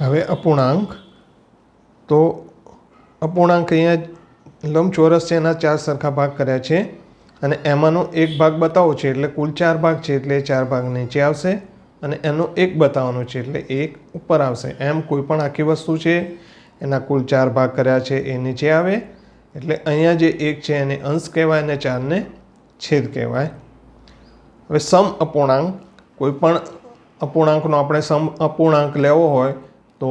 હવે અપૂર્ણાંક. તો અપૂર્ણાંક અહીંયા લંબચોરસ છે, એના ચાર સરખા ભાગ કર્યા છે. અને એમાંનો એક ભાગ બતાવો છે, એટલે કુલ ચાર ભાગ છે, એટલે ચાર ભાગ નીચે આવશે. અને એનો એક બતાવવાનો છે, એટલે એક ઉપર આવશે. એમ કોઈ પણ આખી વસ્તુ છે, એના કુલ ચાર ભાગ કર્યા છે, એ નીચે આવે. એટલે અહીંયા જે એક છે, એને અંશ કહેવાય અને ચારને છેદ કહેવાય. હવે સમ અપૂર્ણાંક. કોઈ પણ અપૂર્ણાંકનો આપણે સમ અપૂર્ણાંક લેવો હોય તો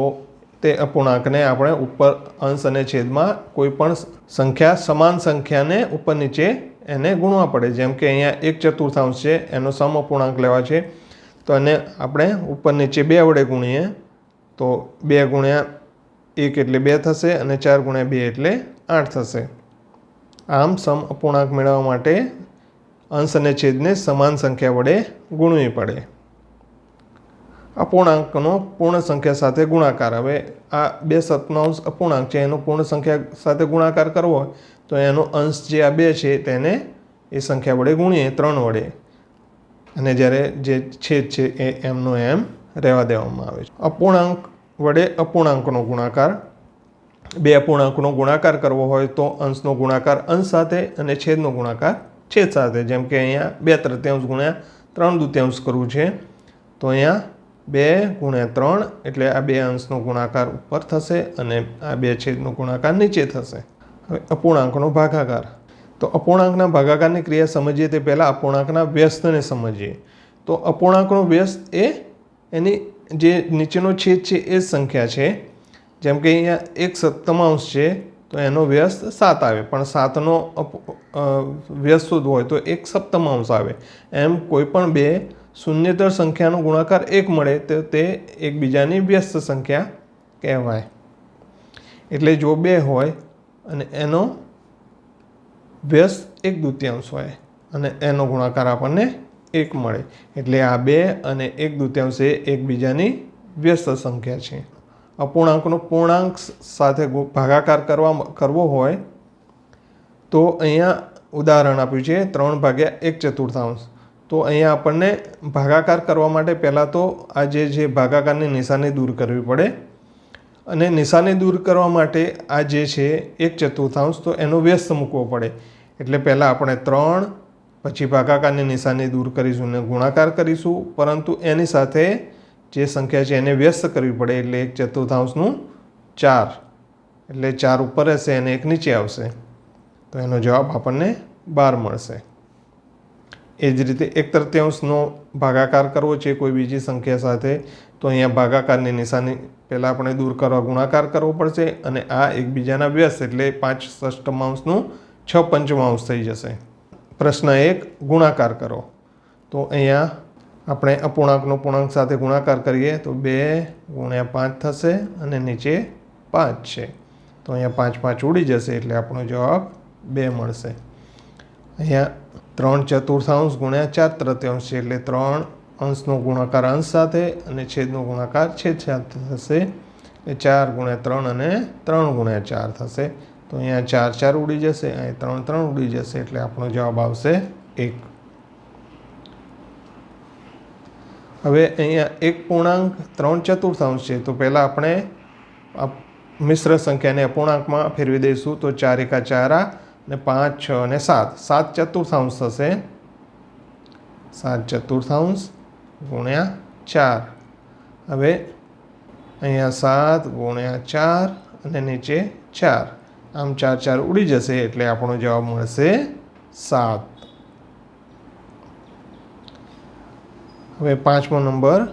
તે અપૂર્ણાંકને આપણે ઉપર અંશ અને છેદમાં કોઈ પણ સંખ્યા સમાન સંખ્યાને ઉપર નીચે એને ગુણવા પડે. જેમ કે અહીંયા એક ચતુર્થાંશ છે, એનો સમ અપૂર્ણાંક લેવા છે. તો એને આપણે ઉપર નીચે બે વડે ગુણીએ, તો બે ગુણ્યા એક એટલે બે થશે અને ચાર ગુણ્યા બે એટલે આઠ થશે. આમ સમ અપૂર્ણાંક મેળવવા માટે અંશ અને છેદને સમાન સંખ્યા વડે ગુણવી પડે. અપૂર્ણાંકનો પૂર્ણ સંખ્યા સાથે ગુણાકાર. હવે આ બે સપ્તમાંશ અપૂર્ણાંક છે, એનો પૂર્ણ સંખ્યા સાથે ગુણાકાર કરવો હોય, તો એનો અંશ જે આ બે છે, તેને એ સંખ્યા વડે ગુણીએ, ત્રણ વડે. અને જ્યારે જે છેદ છે, એ એમનો એમ રહેવા દેવામાં આવે છે. અપૂર્ણાંક વડે અપૂર્ણાંકનો ગુણાકાર. બે અપૂર્ણાંકનો ગુણાકાર કરવો હોય, તો અંશનો ગુણાકાર અંશ સાથે અને છેદનો ગુણાકાર છેદ સાથે. જેમ કે અહીંયા બે તૃતીયાંશ ગુણ્યા ત્રણ દૃત્યાંશ કરવું છે, તો અહીંયા બે ગુણ્યા ત્રણ એટલે આ બે અંશનો ગુણાકાર ઉપર થશે અને આ બે છેદનો ગુણાકાર નીચે થશે. હવે અપૂર્ણાંકનો ભાગાકાર. તો અપૂર્ણાંકના ભાગાકારની ક્રિયા સમજીએ તે પહેલાં અપૂર્ણાંકના વ્યસ્તને સમજીએ. તો અપૂર્ણાંકનો વ્યસ્ત એ એની જે નીચેનો છેદ છે એ સંખ્યા છે. જેમ કે અહીંયા એક સપ્તમાંશ છે, તો એનો વ્યસ્ત સાત આવે. પણ સાતનો વ્યસ્ત શોધવો હોય તો એક સપ્તમાંશ આવે. એમ કોઈ પણ બે શૂન્યતર સંખ્યાનો ગુણાકાર એક મળે તો તે એકબીજાની વ્યસ્ત સંખ્યા કહેવાય. એટલે જો બે હોય અને એનો વ્યસ્ત એક દૂતિયાંશ હોય અને એનો ગુણાકાર આપણને એક મળે. એટલે આ બે અને એક દૂતીયાંશ એ એકબીજાની વ્યસ્ત સંખ્યા છે. અપૂર્ણાંકનો પૂર્ણાંક સાથે ભાગાકાર કરવા કરવો હોય તો અહીંયા ઉદાહરણ આપ્યું છે ત્રણ ભાગ્યા એક ચતુર્થાંશ. તો અહીંયા આપણને ભાગાકાર કરવા માટે પહેલાં તો આ જે છે ભાગાકારની નિશાની દૂર કરવી પડે અને નિશાની દૂર કરવા માટે આ જે છે એક ચતુર્થાંશ, તો એનો વ્યસ્ત મૂકવો પડે. એટલે પહેલાં આપણે ત્રણ, પછી ભાગાકારની નિશાની દૂર કરીશું અને ગુણાકાર કરીશું, પરંતુ એની સાથે જે સંખ્યા છે એને વ્યસ્ત કરવી પડે એટલે એક ચતુર્થાંશનું ચાર. એટલે ચાર ઉપર હશે અને એક નીચે આવશે. તો એનો જવાબ આપણને બાર મળશે. એ જ રીતે એક તૃતીયાંશનો ભાગાકાર કરવો છે, કોઈ બીજી સંખ્યા સાથે, તો અહીંયા ભાગાકારની નિશાની પહેલાં આપણે દૂર કરવા ગુણાકાર કરવો પડશે અને આ એકબીજાના વ્યસ્ત એટલે પાંચ ષષ્ટમાંશનું છ પંચમાંશ થઈ જશે. પ્રશ્ન એક, ગુણાકાર કરો. તો અહીંયા આપણે અપૂર્ણાંકનો પૂર્ણાંક સાથે ગુણાકાર કરીએ, તો બે ગુણ્યા પાંચ થશે અને નીચે પાંચ છે. તો અહીંયા પાંચ પાંચ ઉડી જશે એટલે આપણો જવાબ બે મળશે. અહીંયા ત્રણ ચતુર્થાંશ ગુણ્યા ચાર તૃતીયાંશ છે એટલે ત્રણ અંશનો ગુણાકાર અંશ સાથે અને છેદનો ગુણાકાર છેદ સાથે થશે. એટલે ચાર ગુણ્યા ત્રણ અને ત્રણ ગુણ્યા ચાર થશે. તો અહીંયા ચાર ચાર ઉડી જશે અહીં ત્રણ ત્રણ ઉડી જશે એટલે આપણો જવાબ આવશે એક. હવે અહીંયા એક પૂર્ણાંક ત્રણ ચતુર્થાંશ છે. તો પહેલાં આપણે મિશ્ર સંખ્યાને અપૂર્ણાંકમાં ફેરવી દઈશું. તો ચાર એકા ચારા અને પાંચ, છ અને સાત. સાત ચતુર્થાંશ થશે. સાત ચતુર્થાંશ ગુણ્યા ચાર. હવે અહીંયા સાત ગુણ્યા ચાર અને નીચે ચાર. આમ ચાર ચાર ઉડી જશે એટલે આપણો જવાબ મળશે સાત. હવે પાંચમો નંબર.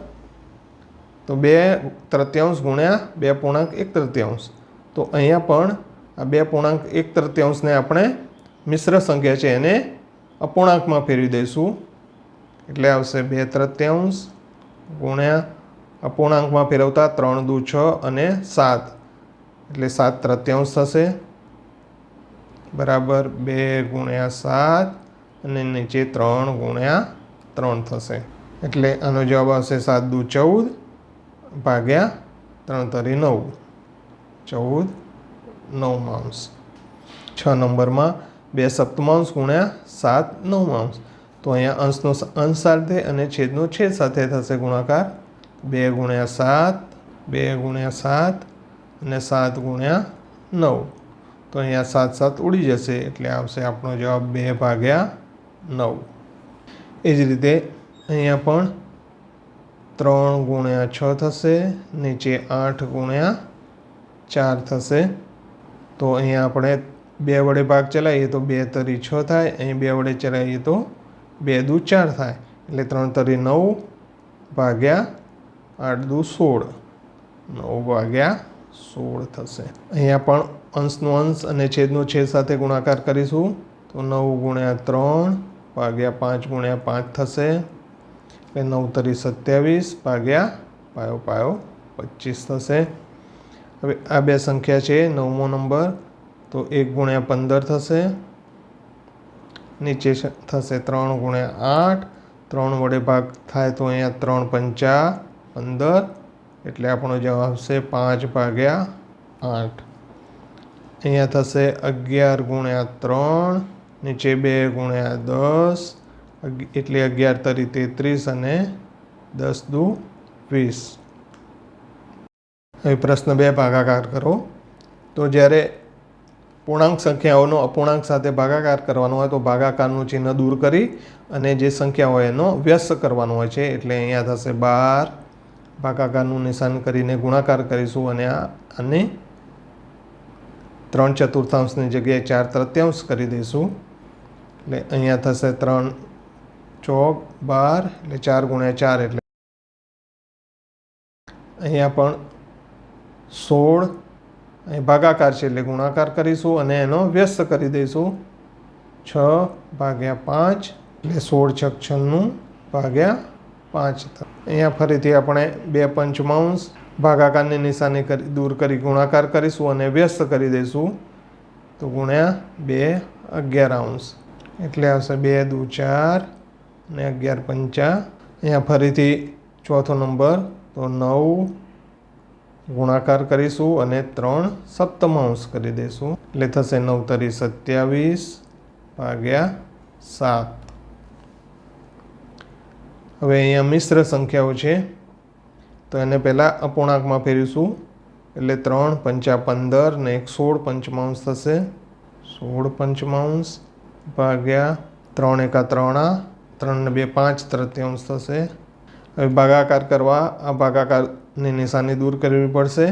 તો બે તૃતીયાંશ ગુણ્યા બે પૂર્ણાંક એક તૃતીયાંશ. તો અહીંયા પણ આ બે પૂર્ણાંક એક તૃતીયાંશને આપણે મિશ્ર સંખ્યા છે એને અપૂર્ણાંકમાં ફેરવી દઈશું. એટલે આવશે બે તૃતીયાંશ ગુણ્યા અપૂર્ણાંકમાં ફેરવતા ત્રણ દુ છ અને સાત. એટલે સાત તૃતીયાંશ થશે. બરાબર બે ગુણ્યા સાત અને નીચે ત્રણ ગુણ્યા ત્રણ થશે. એટલે આનો જવાબ આવશે સાત દુ ચૌદ ભાગ્યા ત્રણ તરી નવ. ચૌદ નવમાંશ છ નંબરમાં બે સપ્તમાંશ ગુણ્યા સાત નવમાંશ તો અહીંયા અંશનો અંશ સાથે અને છેદનો છેદ સાથે થશે ગુણાકાર. બે ગુણ્યા સાત, બે ગુણ્યા સાત અને સાત ગુણ્યા નવ. તો અહીંયા સાત સાત ઉડી જશે એટલે આવશે આપણો જવાબ બે ભાગ્યા નવ. એ જ રીતે અહીંયા પણ ત્રણ ગુણ્યા છ થશે, નીચે આઠ ગુણ્યા ચાર થશે. તો અહીંયા આપણે બે વડે ભાગ ચલાવીએ તો બે તરી છ થાય, અહીં બે વડે ચલાવીએ તો બે દુ ચાર થાય. એટલે ત્રણ તરી નવ ભાગ્યા આઠ દુ સોળ. નવ ભાગ્યા સોળ થશે. અહીંયા પણ અંશનો અંશ અને છેદનો છેદ સાથે ગુણાકાર કરીશું. તો નવ ગુણ્યા ત્રણ ભાગ્યા પાંચ ગુણ્યા પાંચ થશે. એટલે નવ તરી સત્યાવીસ ભાગ્યા પાયો પાયો પચીસ થશે. હવે આ બે સંખ્યા છે, નવમો નંબર, તો એક ગુણ્યા પંદર થશે. નીચે થશે ત્રણ ગુણ્યા આઠ. ત્રણ વડે ભાગ થાય તો અહીંયા ત્રણ પંચા પંદર, એટલે આપણો જવાબ આવશે પાંચ ભાગ્યા આઠ. અહીંયા થશે અગિયાર ગુણ્યા ત્રણ, નીચે બે ગુણ્યા દસ એટલે અગિયાર તરી તેત્રીસ અને દસ દુ વીસ. પ્રશ્ન બે ભાગાકાર કરો. તો જ્યારે પૂર્ણાંક સંખ્યાઓનો અપૂર્ણાંક સાથે ભાગાકાર કરવાનો હોય તો ભાગાકારનું ચિહ્ન દૂર કરી અને જે સંખ્યા હોય એનો વ્યસ્ત કરવાનો હોય છે. એટલે અહીંયા થશે બાર. ભાગાકારનું નિશાન કરીને ગુણાકાર કરીશું અને આ અને ત્રણ ચતુર્થાંશની જગ્યાએ ચાર તૃત્યાંશ કરી દઈશું. એટલે અહીંયા થશે ત્રણ ચોક બાર, એટલે ચાર ગુણ્યા ચાર એટલે અહીંયા પણ સોળ અહીં ભાગાકાર છે એટલે ગુણાકાર કરીશું અને એનો વ્યસ્ત કરી દઈશું. છ ભાગ્યા પાંચ, એટલે સોળ છક છન્નું ભાગ્યા પાંચ. અહીંયા ફરીથી આપણે બે પંચમાંશ ભાગાકારની નિશાની કરી, દૂર કરી, ગુણાકાર કરીશું અને વ્યસ્ત કરી દઈશું. તો ગુણ્યા બે અગિયાર અંશ એટલે આવશે બે દુ ચાર અને અગિયાર પંચા. અહીંયા ફરીથી ચોથો નંબર, તો નવ ગુણાકાર કરીશું અને ત્રણ સપ્તમાંશ કરી દઈશું એટલે થશે નવ તરી સત્યાવીસ ભાગ્યા સાત. હવે અહીંયા મિશ્ર સંખ્યાઓ છે. તો એને પહેલાં અપૂર્ણાંકમાં ફેરવીશું. એટલે ત્રણ પંચા પંદર ને એક સોળ પંચમાંશ થશે. સોળ પંચમાંશ ભાગ્યા ત્રણ એકા ત્રણા, ત્રણ ને બે પાંચ તૃતીયાંશ થશે. હવે ભાગાકાર કરવા. આ ભાગાકારની નિશાની દૂર કરવી પડશે.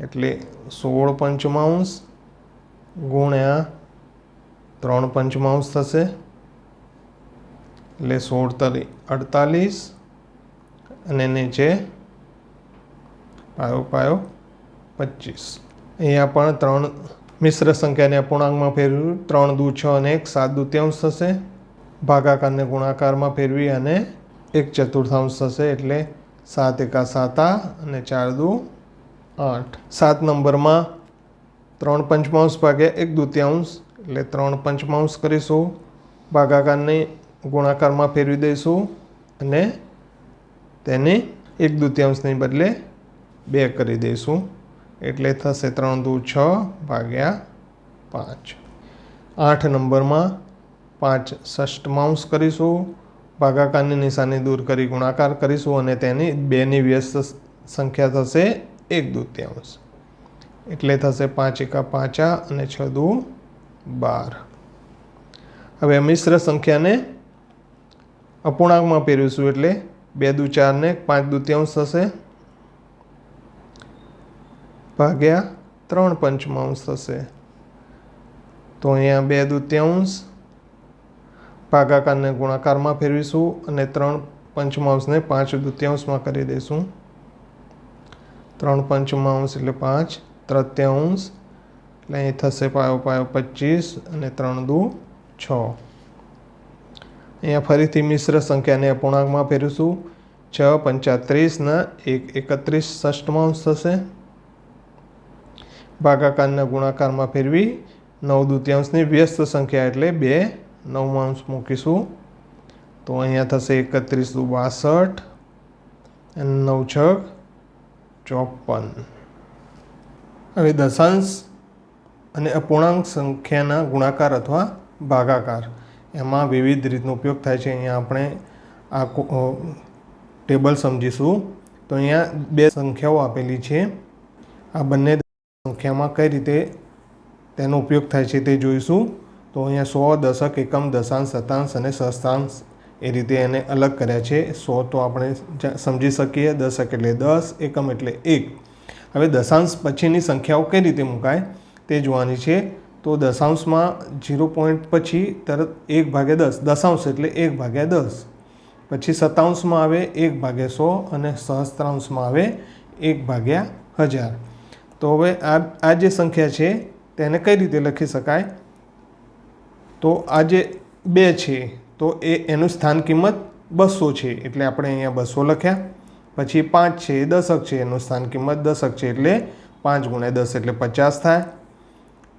એટલે સોળ પંચમાંશ ગુણ્યા ત્રણ પંચમાંશ થશે. એટલે સોળ તરી અડતાલીસ અને નીચે પાયો પાયો પચીસ. અહીંયા પણ ત્રણ મિશ્ર સંખ્યાને અપૂર્ણાંકમાં ફેરવ્યું. ત્રણ દુ છ અને એક સાત દુત્યાંશ થશે. ભાગાકારને ગુણાકારમાં ફેરવી અને એક ચતુર્થાંશ થશે. એટલે સાત એકા સાતા અને ચાર દુ આઠ. સાત નંબરમાં ત્રણ પંચમાંશ ભાગ્યા એક દુત્યાંશ, એટલે ત્રણ પંચમાંશ કરીશું. ભાગાકારને ગુણાકારમાં ફેરવી દઈશું અને તેને એક દુત્યાંશની બદલે બે કરી દઈશું. એટલે થશે ત્રણ દુ છ ભાગ્યા પાંચ. આઠ નંબરમાં પાંચ ષષ્ટમાંશ કરીશું. ભાગાકારની નિશાની દૂર કરી, ગુણાકાર કરીશું અને તેની બેની વ્યસ્ત સંખ્યા થશે એક દૂત્યાંશ. એટલે થશે પાંચ એકા પાંચા અને છ દુ બાર. હવે મિશ્ર સંખ્યાને અપૂર્ણાંકમાં ફેરવીશું એટલે બે દુ ચારને પાંચ દૂત્યાંશ થશે. ભાગ્યા ત્રણ પંચમાંશ થશે. તો અહીંયા બે દુત્યાંશ ભાગાકારને ગુણાકારમાં ફેરવીશું અને ત્રણ પંચમાંશને પાંચ દુત્યાંશમાં કરી દઈશું. ત્રણ પંચમાંશ એટલે પાંચ તૃત્યાંશ એટલે અહીં થશે પાયો પાયો પચીસ અને ત્રણ દુ છ. અહીંયા ફરીથી મિશ્ર સંખ્યાને અપૂર્ણાંકમાં ફેરવીશું. છ પંચાત્રીસના એક એકત્રીસ ષષ્ટમાંશ થશે. ભાગાકારના ગુણાકારમાં ફેરવી નવ દુત્યાંશની વ્યસ્ત સંખ્યા એટલે બે નવમાંશ મૂકીશું. તો અહીંયા થશે એકત્રીસ દુ બાસઠ અને નવ છક ચોપન. હવે દશાંશ અને અપૂર્ણાંક સંખ્યાના ગુણાકાર અથવા ભાગાકાર. એમાં વિવિધ રીતનો ઉપયોગ થાય છે. અહીંયા આપણે આ ટેબલ સમજીશું. તો અહીંયા બે સંખ્યાઓ આપેલી છે. આ બંને સંખ્યામાં કઈ રીતે તેનો ઉપયોગ થાય છે તે જોઈશું. તો અહીંયા સો દશક એકમ દશાંશ શતાંશ અને સહસ્ત્રાંશ એ રીતે એને અલગ કર્યા છે. સો તો આપણે સમજી શકીએ, દશક એટલે દસ, એકમ એટલે એક. હવે દશાંશ પછીની સંખ્યાઓ કઈ રીતે મુકાય તે જોવાની છે. તો દશાંશમાં ઝીરો પોઈન્ટ પછી તરત એક ભાગ્યા દસ, દશાંશ એટલે એક ભાગ્યા દસ. પછી સતાંશમાં આવે એક ભાગ્યા સો અને સહસ્ત્રાંશમાં આવે એક ભાગ્યા હજાર. તો હવે આ આ જે સંખ્યા છે તેને કઈ રીતે લખી શકાય? તો આ જે બે છે, તો એ એનું સ્થાન કિંમત બસો છે, એટલે આપણે અહીંયા બસો લખ્યા. પછી પાંચ છે, એ દશક છે, એનું સ્થાન કિંમત દશક છે, એટલે પાંચ ગુણ્યા દસ, એટલે પચાસ થાય.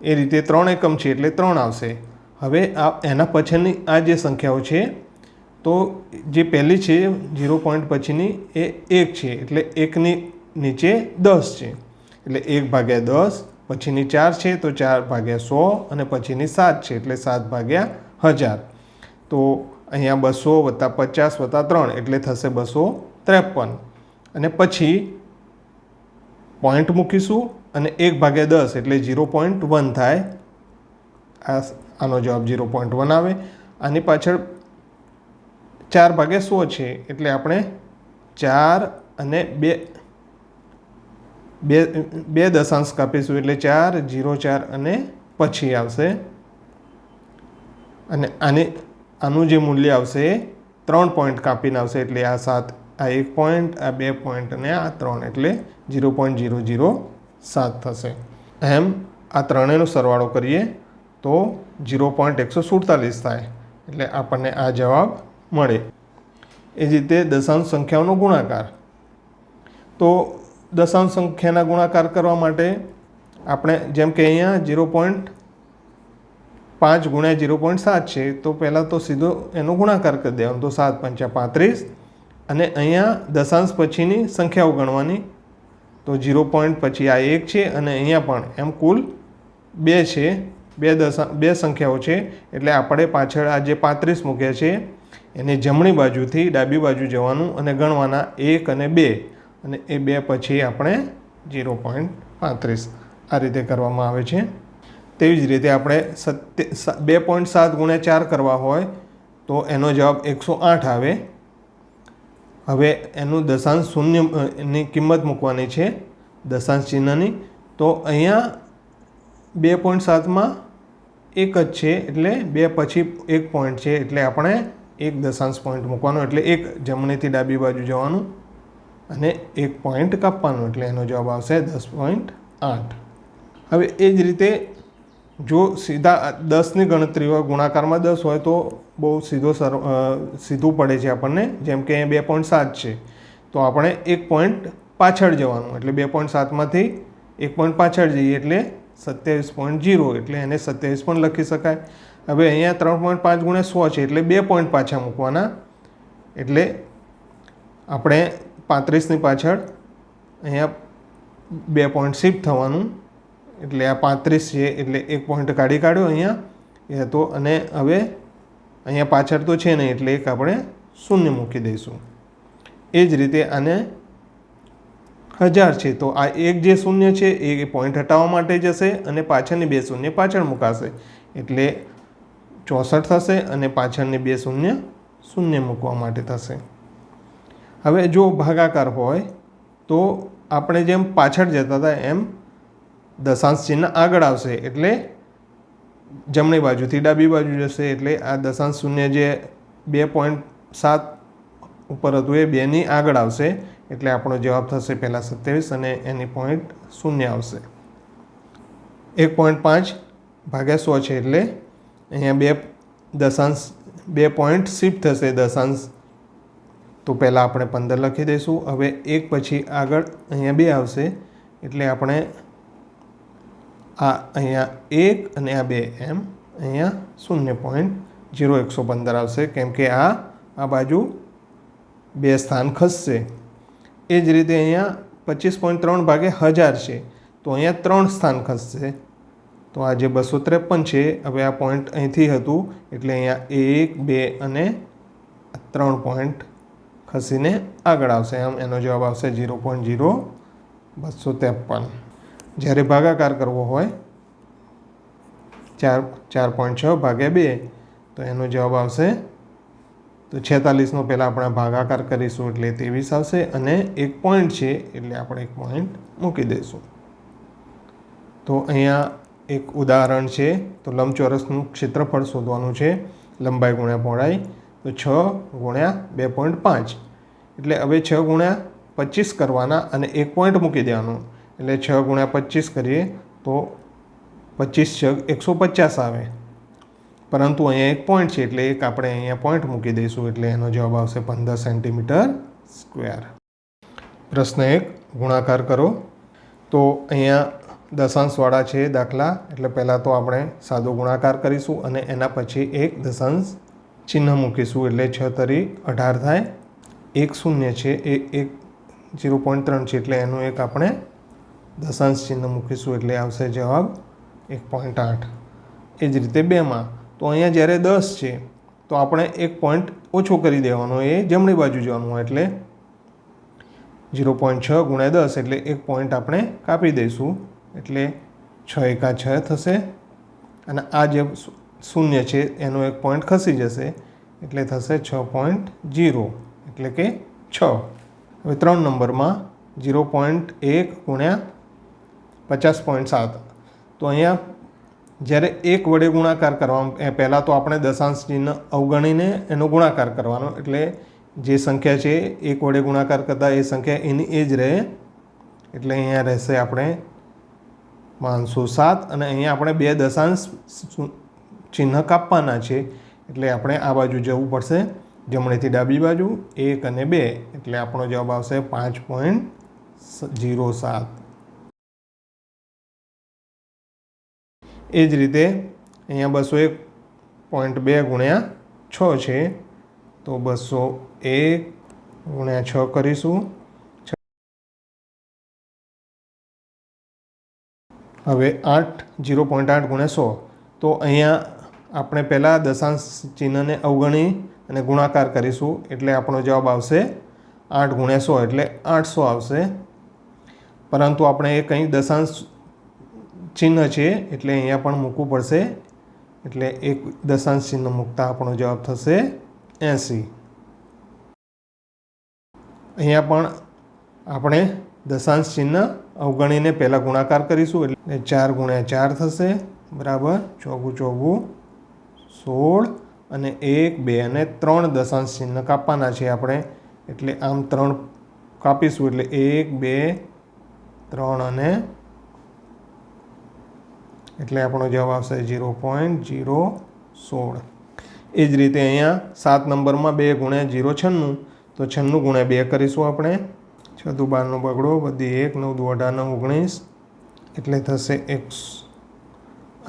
એ રીતે ત્રણ એકમ છે, એટલે ત્રણ આવશે. હવે આ એના પછીની આ જે સંખ્યાઓ છે, તો જે પહેલી છે, ઝીરો પોઈન્ટ પછીની, એ એક છે, એટલે એકની નીચે દસ છે, એટલે એક ભાગ્યા દસ પછીની ચાર છે તો ચાર ભાગ્યા સો અને પછીની સાત છે એટલે સાત ભાગ્યા હજાર. તો અહીંયા બસો વત્તા પચાસ વત્તા ત્રણ એટલે થશે બસો ત્રેપન. અને પછી પોઈન્ટ મૂકીશું અને એક ભાગ્યા દસ એટલે ઝીરો પોઈન્ટ વન થાય. આ આનો જવાબ ઝીરો પોઈન્ટ વન આવે. આની પાછળ ચાર ભાગે સો છે એટલે આપણે ચાર અને બે બે બે દશાંશ કાપીશું એટલે ચાર, જીરો, ચાર અને પછી આવશે. અને આની, આનું જે મૂલ્ય આવશે ત્રણ પોઈન્ટ કાપીને આવશે એટલે આ સાત, આ એક પોઈન્ટ, આ બે પોઈન્ટ અને આ ત્રણ એટલે જીરો પોઈન્ટ ઝીરો ઝીરો સાત થશે. એમ આ ત્રણેયનો સરવાળો કરીએ તો જીરો પોઈન્ટ એકસો સુડતાલીસ થાય એટલે આપણને આ જવાબ મળે. એ જ રીતે દશાંશ સંખ્યાઓનો ગુણાકાર. તો દશાંશ સંખ્યાના ગુણાકાર કરવા માટે આપણે જેમ કે અહીંયા ઝીરો પોઈન્ટ પાંચ ગુણ્યા ઝીરો પોઈન્ટ સાત છે, તો પહેલાં તો સીધો એનો ગુણાકાર કરી દેવાનો. તો સાત પંચા પાંત્રીસ અને અહીંયા દશાંશ પછીની સંખ્યાઓ ગણવાની. તો ઝીરો પોઈન્ટ પછી આ એક છે અને અહીંયા પણ એમ કુલ બે છે, બે દશા, બે સંખ્યાઓ છે. એટલે આપણે પાછળ આ જે પાંત્રીસ મૂક્યા છે, એની જમણી બાજુથી ડાબી બાજુ જવાનું અને ગણવાના એક અને બે. અને એ બે પછી આપણે ઝીરો પોઈન્ટ પાંત્રીસ આ રીતે કરવામાં આવે છે. તેવી જ રીતે આપણે સત્ય બે પોઈન્ટ સાત ગુણ્યા ચાર કરવા હોય તો એનો જવાબ એકસો આઠ આવે. હવે એનું દશાંશ શૂન્યની કિંમત મૂકવાની છે, દશાંશ ચિહ્નની. તો અહીંયા બે પોઈન્ટ સાતમાં એક જ છે એટલે બે પછી એક પોઈન્ટ છે એટલે આપણે એક દશાંશ પોઈન્ટ મૂકવાનો, એટલે એક જમણીથી ડાબી બાજુ જવાનું. અને એક પોઈન્ટ કાપવાનો એટલે એનો જવાબ આવશે દસ પોઈન્ટ આઠ. હવે એ જ રીતે જો સીધા દસની ગણતરી હોય, ગુણાકારમાં દસ હોય, તો બહુ સીધો સર સીધું પડે છે આપણને. જેમ કે અહીંયા બે પોઈન્ટ સાત છે. તો આપણે એક પોઈન્ટ પાછળ જવાનું. એટલે બે પોઈન્ટ સાતમાંથી એક પોઈન્ટ પાછળ જઈએ એટલે સત્યાવીસ પોઈન્ટ જીરો એટલે એને સત્યાવીસ પણ લખી શકાય. હવે અહીંયા ત્રણ પોઈન્ટ પાંચ ગુણ્યા સો છે એટલે બે પોઈન્ટ પાછા મૂકવાના. એટલે આપણે પાંત્રીસની પાછળ અહીંયા બે પોઈન્ટ શિફ્ટ થવાનું. એટલે આ પાંત્રીસ છે, એટલે એક પોઈન્ટ કાઢી કાઢ્યો અહીંયા. એ હતો, અને હવે અહીંયા પાછળ તો છે નહીં, એટલે એક આપણે શૂન્ય મૂકી દઈશું. એ જ રીતે આને હજાર છે, તો આ એક જે શૂન્ય છે, એ પોઈન્ટ હટાવવા માટે જશે અને પાછળની બે શૂન્ય પાછળ મુકાશે. એટલે ચોસઠ થશે અને પાછળની બે શૂન્ય શૂન્ય મૂકવા માટે થશે. હવે જો ભાગાકાર હોય, તો આપણે જેમ પાછળ જતા હતા એમ દશાંશ ચિહ્ન આગળ આવશે. એટલે જમણી બાજુથી ડાબી બાજુ જશે. એટલે આ દશાંશ શૂન્ય જે બે પોઈન્ટ સાત ઉપર હતું એ બેની આગળ આવશે. એટલે આપણો જવાબ થશે પહેલાં સત્યાવીસ અને એની પોઈન્ટ શૂન્ય આવશે. એક પોઈન્ટ પાંચ ભાગ્યા સો છે. એટલે અહીંયા બે દશાંશ, બે પોઈન્ટ શિફ્ટ થશે દશાંશ તો પહેલાં આપણે પંદર લખી દઈશું. હવે એક પછી આગળ અહીંયા બે આવશે. એટલે આપણે આ અહીંયા એક અને આ બે એમ અહીંયા શૂન્ય પોઈન્ટ જીરો એકસો પંદર આવશે. કેમ કે આ આ બાજુ બે સ્થાન ખસશે. એ જ રીતે અહીંયા પચીસ પોઈન્ટ ત્રણ ભાગે હજાર છે. તો અહીંયા ત્રણ સ્થાન ખસશે. તો આ જે બસો ત્રેપન છે, હવે આ પોઈન્ટ અહીંથી હતું. એટલે અહીંયા એક, બે અને ત્રણ પોઈન્ટ ખસીને આગળ આવશે. આમ એનો જવાબ આવશે ઝીરો પોઈન્ટ ઝીરો બસો ત્રેપન. જ્યારે ભાગાકાર કરવો હોય, ચાર ચાર પોઈન્ટ છ ભાગ્યા બે, તો એનો જવાબ આવશે, તો છેતાલીસનો પહેલાં આપણે ભાગાકાર કરીશું એટલે ત્રેવીસ આવશે અને એક પોઈન્ટ છે એટલે આપણે એક પોઈન્ટ મૂકી દઈશું. તો અહીંયા એક ઉદાહરણ છે, તો લંબચોરસનું ક્ષેત્રફળ શોધવાનું છે, લંબાઈ ગુણ્યા પહોળાઈ તો છ ગુણ્યા બે પોઈન્ટ પાંચ. એટલે હવે છ ગુણ્યા પચીસ કરવાના અને એક પોઈન્ટ મૂકી દેવાનું. એટલે છ ગુણ્યા પચીસ કરીએ તો પચીસ છ એકસો પચાસ આવે. પરંતુ અહીંયા એક પોઈન્ટ છે, એટલે એક આપણે અહીંયા પોઈન્ટ મૂકી દઈશું, એટલે એનો જવાબ આવશે પંદર સેન્ટીમીટર સ્ક્વેર પ્રશ્ન એક, ગુણાકાર કરો. તો અહીંયા દશાંશવાળા છે દાખલા, એટલે પહેલાં તો આપણે સાદો ગુણાકાર કરીશું અને એના પછી એક દશાંશ ચિહ્ન મૂકીશું એટલે છ તરી અઢાર થાય. એક શૂન્ય છે, એ એક ઝીરો પોઈન્ટ ત્રણ છે, એટલે એનું એક આપણે દશાંશ ચિહ્ન મૂકીશું એટલે આવશે જવાબ એક પોઈન્ટ આઠ. એ જ રીતે બેમાં. તો અહીંયા જ્યારે દસ છે, તો આપણે એક પોઈન્ટ ઓછો કરી દેવાનો, એ જમણી બાજુ જવાનું હોય એટલે ઝીરો પોઈન્ટ છ ગુણ્યા દસ, એટલે એક પોઈન્ટ આપણે કાપી દઈશું. એટલે છ એકા છ થશે. અને આ જે શૂન્ય છે, એનો એક પોઈન્ટ ખસી જશે, એટલે થશે છ પોઈન્ટ જીરો એટલે કે છ. હવે ત્રણ નંબરમાં જીરો પોઈન્ટ એક ગુણ્યા પચાસ પોઈન્ટ સાત. તો અહીંયા જ્યારે એક વડે ગુણાકાર કરવા પહેલાં તો આપણે દશાંશ ચિહ્ન અવગણીને એનો ગુણાકાર કરવાનો, એટલે જે સંખ્યા છે, એક વડે ગુણાકાર કરતાં એ સંખ્યા એની એ જ રહે. એટલે અહીંયા રહેશે આપણે પાંચસો સાત, અને અહીંયા આપણે બે દશાંશ ચિહ્ન કાપવાના છે, એટલે આપણે આ બાજુ જવું પડશે, જમણેથી ડાબી બાજુ, એક અને બે, એટલે આપણો જવાબ આવશે પાંચ પોઈન્ટ જીરો સાત. એ જ રીતે અહીંયા બસો એક પોઈન્ટ બે ગુણ્યા છ છે, તો બસો એક ગુણ્યા છ કરીશું. હવે આઠ જીરો પોઈન્ટ આઠ ગુણ્યા સો, તો અહીંયા આપણે પહેલાં દશાંશ ચિહ્નને અવગણી અને ગુણાકાર કરીશું. એટલે આપણો જવાબ આવશે આઠ ગુણ્યા સો, એટલે આઠસો આવશે. પરંતુ આપણે એ કંઈ દશાંશ ચિહ્ન છે, એટલે અહીંયા પણ મૂકવું પડશે. એટલે એક દશાંશ ચિહ્ન મૂકતા આપણો જવાબ થશે એંસી. અહીંયા પણ આપણે દશાંશ ચિહ્ન અવગણીને પહેલાં ગુણાકાર કરીશું, એટલે ચાર ગુણ્યા ચાર થશે. બરાબર? ચોગું ચોગું સોળ અને એક, બે અને ત્રણ દશાંશ ચિહ્ન કાપવાના છે આપણે. એટલે આમ ત્રણ કાપીશું, એટલે એક, બે, ત્રણ અને એટલે આપણો જવાબ આવશે ઝીરો પોઈન્ટ ઝીરો સોળ. એ જ રીતે અહીંયા સાત નંબરમાં બે ગુણ્યા ઝીરો છન્નું. તો છન્નું ગુણ્યા બે કરીશું આપણે. છ દુ બારનો બગડો બધી એક, નવ દુ અઢાર, નવ ઓગણીસ. એટલે થશે એકસો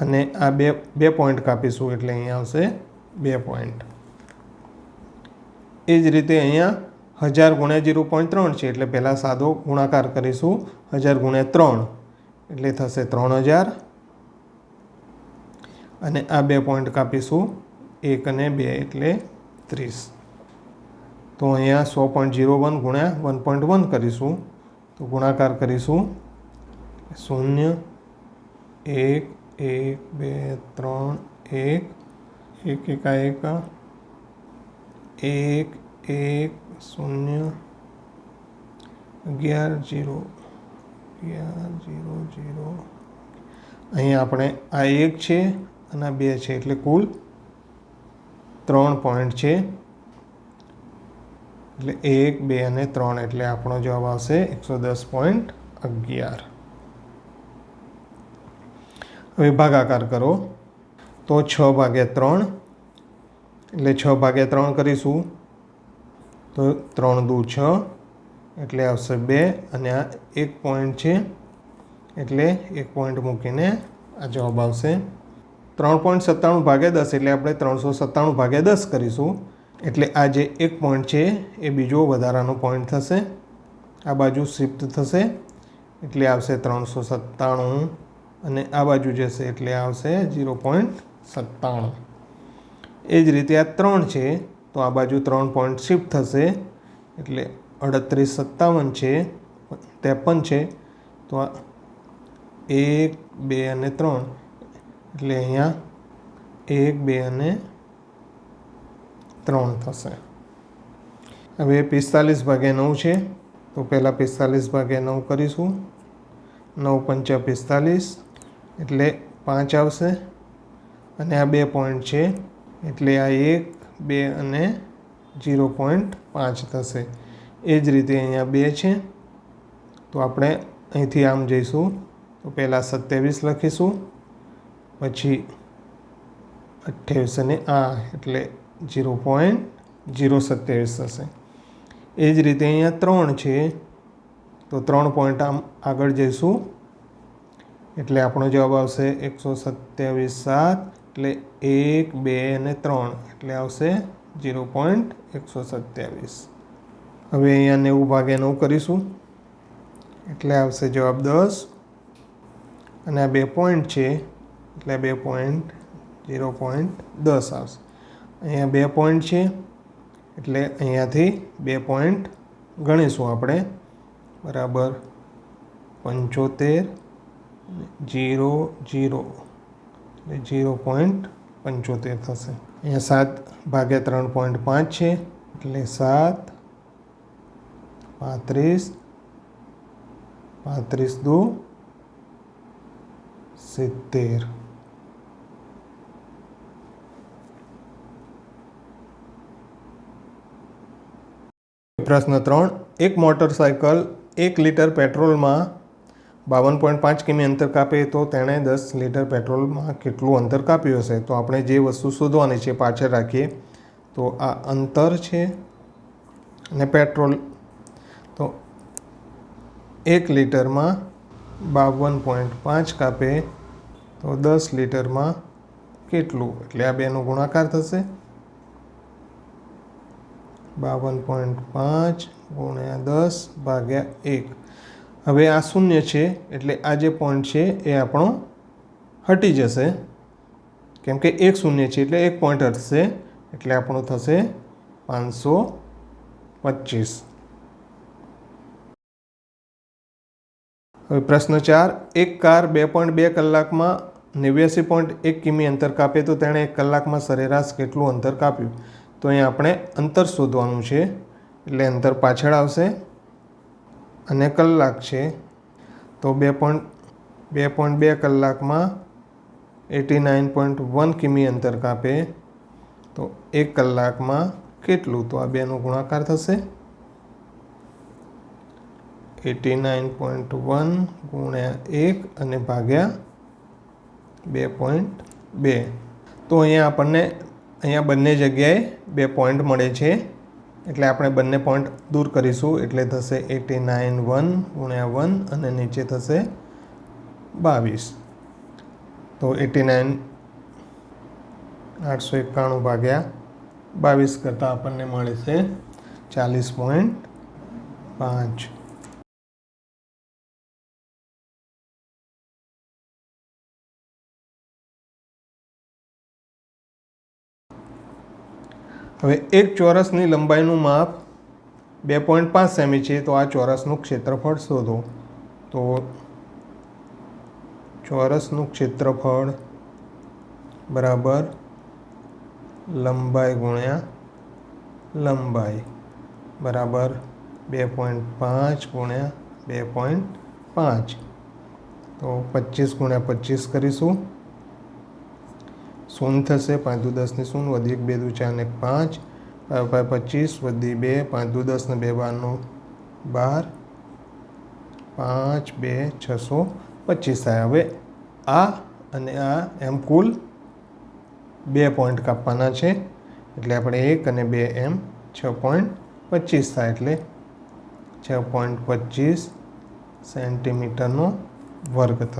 અને આ બે બે પોઈન્ટ કાપીશું એટલે અહીંયા આવશે બે પોઈન્ટ એ જ રીતે અહીંયા હજાર ગુણ્યા જીરો પોઈન્ટ ત્રણ છે એટલે પહેલાં સાદો ગુણાકાર કરીશું. હજાર ગુણ્યા ત્રણ એટલે થશે ત્રણ હજાર. અને આ બે પોઈન્ટ કાપીશું એક અને બે એટલે ત્રીસ. તો અહીંયા સો પોઈન્ટ જીરો વન ગુણ્યા વન પોઈન્ટ વન કરીશું. તો ગુણાકાર કરીશું. શૂન્ય, એક એક બે ત્રણ એક એક એકા એક એક એક શૂન્ય અગિયાર જીરો અગિયાર જીરો જીરો અહીંયા આપણે આ એક છે અને આ બે છે એટલે કુલ ત્રણ પોઈન્ટ છે એટલે એક બે અને ત્રણ એટલે આપણો જવાબ આવશે એકસો દસ પોઈન્ટ અગિયાર હવે ભાગાકાર કરો. તો છ ભાગ્યા ત્રણ, એટલે છ ભાગ્યા ત્રણ કરીશું. તો ત્રણ દુ છ, એટલે આવશે બે, અને આ એક પોઈન્ટ છે, એટલે એક પોઈન્ટ મૂકીને આ જવાબ આવશે. ત્રણ પોઈન્ટ સત્તાણું ભાગ્યા દસ, એટલે આપણે ત્રણસો સત્તાણું ભાગ્યા દસ કરીશું. એટલે આ જે એક પોઈન્ટ છે, એ બીજો વધારાનો પોઈન્ટ થશે. આ બાજુ શિફ્ટ થશે, એટલે આવશે ત્રણસો સત્તાણું. અને આ બાજુ જશે એટલે આવશે ઝીરો પોઈન્ટ સત્તાણું. એ જ રીતે આ ત્રણ છે, તો આ બાજુ ત્રણ પોઈન્ટ શિફ્ટ થશે, એટલે અડત્રીસ સત્તાવન છે, ત્રેપન છે, તો આ એક, બે અને ત્રણ. એટલે અહીંયા એક, બે અને ત્રણ થશે. હવે પિસ્તાલીસ ભાગે નવ છે, તો પહેલાં પિસ્તાલીસ ભાગે નવ કરીશું. નવ પંચા પિસ્તાલીસ એટલે પાંચ આવશે અને આ બે પોઈન્ટ છે. એટલે આ એક, બે અને જીરો પોઈન્ટ પાંચ થશે. એ જ રીતે અહીંયા બે છે. તો આપણે અહીંથી આમ જઈશું. તો પહેલાં સત્યાવીસ લખીશું, પછી અઠ્યાવીસ અને આ એટલે જીરો પોઈન્ટ જીરો સત્યાવીસ થશે. એ જ રીતે અહીંયા ત્રણ છે. તો ત્રણ પોઈન્ટ આમ આગળ જઈશું. એટલે આપણો જવાબ આવશે એકસો સત્યાવીસ સાત, એટલે એક, બે અને ત્રણ, એટલે આવશે જીરો પોઈન્ટ એકસો સત્યાવીસ. હવે અહીંયા નેવું ભાગે નવ કરીશું. એટલે આવશે જવાબ દસ. અને આ બે પોઈન્ટ છે, એટલે બે પોઈન્ટ ઝીરો પોઈન્ટ દસ આવશે. અહીંયા બે પોઈન્ટ છે, એટલે અહીંયાથી બે પોઈન્ટ ગણીશું આપણે. બરાબર પંચોતેર જીરો જીરો. એટલે જીરો પોઈન્ટ પંચોતેર થશે. અહીંયા સાત ભાગ્યા ત્રણ પોઈન્ટ પાંચ છે. એટલે સાત, પાંત્રીસ પાંત્રીસ દો, સિત્તેર. પ્રશ્ન ત્રણ, એક મોટરસાયકલ એક લીટર પેટ્રોલમાં બાવન પોઈન્ટ પાંચ કિમી અંતર કાપે તો તેણે દસ લીટર પેટ્રોલમાં કેટલું અંતર કાપ્યું હશે? તો આપણે જે વસ્તુ શોધવાની છે પાછળ રાખીએ. તો આ અંતર છે અને પેટ્રોલ. તો એક લીટરમાં બાવન પોઈન્ટ પાંચ કાપે તો દસ લીટરમાં કેટલું? એટલે આ બેનો ગુણાકાર થશે. બાવન પોઈન્ટ પાંચ ગુણ્યા દસ ભાગ્યા એક. હવે આ શૂન્ય છે, એટલે આ જે પોઈન્ટ છે એ આપણો હટી જશે. કેમ કે એક શૂન્ય છે, એટલે એક પોઈન્ટ હટશે, એટલે આપણું થશે પાંચસો પચીસ. હવે પ્રશ્ન ચાર, એક કાર બે પોઈન્ટ બે કલાકમાં નેવ્યાસી પોઈન્ટ એક કિમી અંતર કાપે તો તેણે એક કલાકમાં સરેરાશ કેટલું અંતર કાપ્યું? તો અહીંયા આપણે અંતર શોધવાનું છે, એટલે અંતર પાછળ આવશે. અને કલાક છે, તો બે પોઈન્ટ બે પોઈન્ટ બે કલાકમાં એટી નાઇન પોઈન્ટ વન કિમી અંતર કાપે, તો એક કલાકમાં કેટલું? તો આ બેનો ગુણાકાર થશે. એટી નાઇન પોઈન્ટ વન ગુણ્યા એક અને ભાગ્યા બે પોઈન્ટ બે. તો અહીંયા આપણને, અહીંયા બંને જગ્યાએ બે પોઈન્ટ મળે છે. એટલે આપણે બંને પોઈન્ટ દૂર કરીશું. એટલે થશે એટી નાઇન વન ગુણ્યા વન અને નીચે થશે બાવીસ. તો એટી નાઇન આઠસો એકાણું ભાગ્યા બાવીસ કરતાં આપણને મળે છે ચાલીસ પોઈન્ટ પાંચ. હવે એક ચોરસની લંબાઈનું માપ બે પોઈન્ટ પાંચ સેમી છે, તો આ ચોરસનું ક્ષેત્રફળ શોધો. તો ચોરસનું ક્ષેત્રફળ બરાબર લંબાઈ ગુણ્યા લંબાઈ બરાબર બે પોઈન્ટ પાંચ ગુણ્યા બે પોઈન્ટ પાંચ. તો પચીસ ગુણ્યા પચીસ કરીશું. શૂન્ય થશે, પાંચ દુ દસને શૂન્ય, વધી એક, બે દુ ચાર ને પાંચ પાંચ પચીસ, વધી બે, પાંચ દુ દસ બે, બારનું બાર, પાંચ, બે, છસો પચીસ થાય. હવે આ અને આ એમ કુલ બે પોઈન્ટ કાપવાના છે. એટલે આપણે એક અને બે એમ છ પોઈન્ટ પચીસ થાય. એટલે છ પોઈન્ટ પચીસ સેન્ટીમીટરનો વર્ગ થશે.